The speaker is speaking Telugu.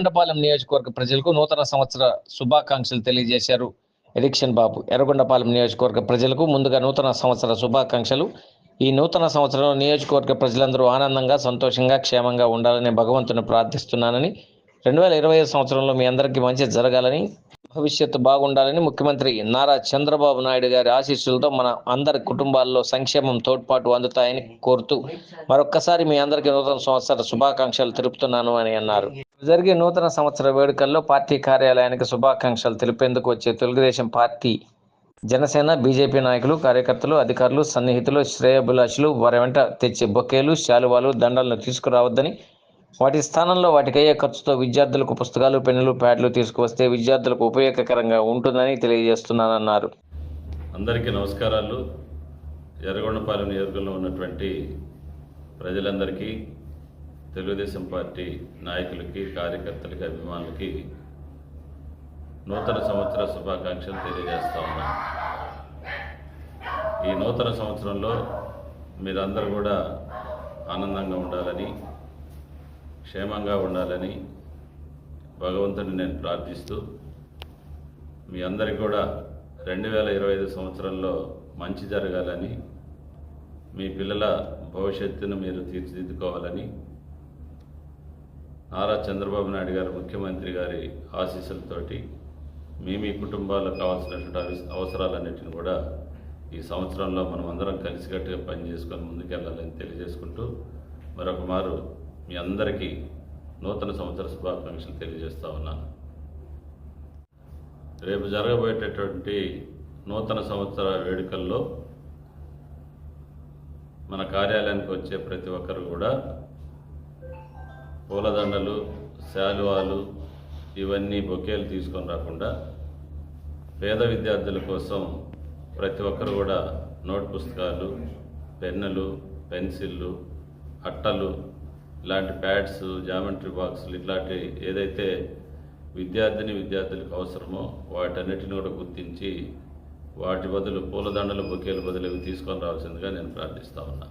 ఎర్రగొండపాలెం నియోజకవర్గ ప్రజలకు నూతన సంవత్సర శుభాకాంక్షలు తెలియజేశారు ఎరిక్షన్ బాబు. ఎర్రగొండపాలెం నియోజకవర్గ ప్రజలకు ముందుగా నూతన సంవత్సర శుభాకాంక్షలు. ఈ నూతన సంవత్సరంలో నియోజకవర్గ ప్రజలందరూ ఆనందంగా సంతోషంగా క్షేమంగా ఉండాలని భగవంతుని ప్రార్థిస్తున్నానని రెండు వేల ఇరవై ఐదు సంవత్సరంలో మీ అందరికీ మంచి జరగాలని భవిష్యత్తు బాగుండాలని ముఖ్యమంత్రి నారా చంద్రబాబు నాయుడు గారి ఆశీస్సులతో మన అందరి కుటుంబాల్లో సంక్షేమం తోడ్పాటు అందుతాయని కోరుతూ మరొక్కసారి మీ అందరికీ నూతన సంవత్సర శుభాకాంక్షలు తెలుపుతున్నాను అని అన్నారు. జరిగే నూతన సంవత్సర వేడుకల్లో పార్టీ కార్యాలయానికి శుభాకాంక్షలు తెలిపేందుకు వచ్చే తెలుగుదేశం పార్టీ జనసేన బీజేపీ నాయకులు కార్యకర్తలు అధికారులు సన్నిహితులు శ్రేయభిలాషులు వారి వెంట తెచ్చే బొకేలు శాలువాలు దండలను తీసుకురావద్దని వాటి స్థానంలో వాటికయ్యే ఖర్చుతో విద్యార్థులకు పుస్తకాలు పెన్నులు ప్యాడ్లు తీసుకువస్తే విద్యార్థులకు ఉపయోగకరంగా ఉంటుందని తెలియజేస్తున్నానన్నారు. అందరికీ నమస్కారాలు. ఎర్రగొండపాలెం నియోజకవర్గంలో ఉన్నటువంటి ప్రజలందరికీ తెలుగుదేశం పార్టీ నాయకులకి కార్యకర్తలకి అభిమానులకి నూతన సంవత్సర శుభాకాంక్షలు తెలియజేస్తా ఉన్నాను ఈ నూతన సంవత్సరంలో మీరందరూ కూడా ఆనందంగా ఉండాలని క్షేమంగా ఉండాలని భగవంతుని నేను ప్రార్థిస్తూ మీ అందరికీ కూడా రెండు వేల ఇరవై ఐదు సంవత్సరంలో మంచి జరగాలని మీ పిల్లల భవిష్యత్తును మీరు తీర్చిదిద్దుకోవాలని నారా చంద్రబాబు నాయుడు గారు ముఖ్యమంత్రి గారి ఆశీస్సులతోటి మీ మీ కుటుంబాలకు కావాల్సినటువంటి అవసరాలన్నింటిని కూడా ఈ సంవత్సరంలో మనం అందరం కలిసికట్టుగా పనిచేసుకొని ముందుకెళ్ళాలని తెలియజేసుకుంటూ మరొక మారు మీ అందరికీ నూతన సంవత్సర శుభాకాంక్షలు తెలియజేస్తా ఉన్నాను. రేపు జరగబోయేటటువంటి నూతన సంవత్సర వేడుకల్లో మన కార్యాలయానికి వచ్చే ప్రతి ఒక్కరు కూడా పూలదండలు శాలువాలు ఇవన్నీ బొకేలు తీసుకొని రాకుండా పేద విద్యార్థుల కోసం ప్రతి ఒక్కరు కూడా నోట్ పుస్తకాలు పెన్నులు పెన్సిళ్ళు అట్టలు ఇలాంటి ప్యాడ్స్ జామెట్రీ బాక్సులు ఇట్లాంటి ఏదైతే విద్యార్థిని విద్యార్థులకు అవసరమో వాటన్నిటిని కూడా గుర్తించి వాటి బదులు పూలదండలు బొకేలు బదులు ఇవి తీసుకొని రావాల్సిందిగా నేను ప్రార్థిస్తా ఉన్నా.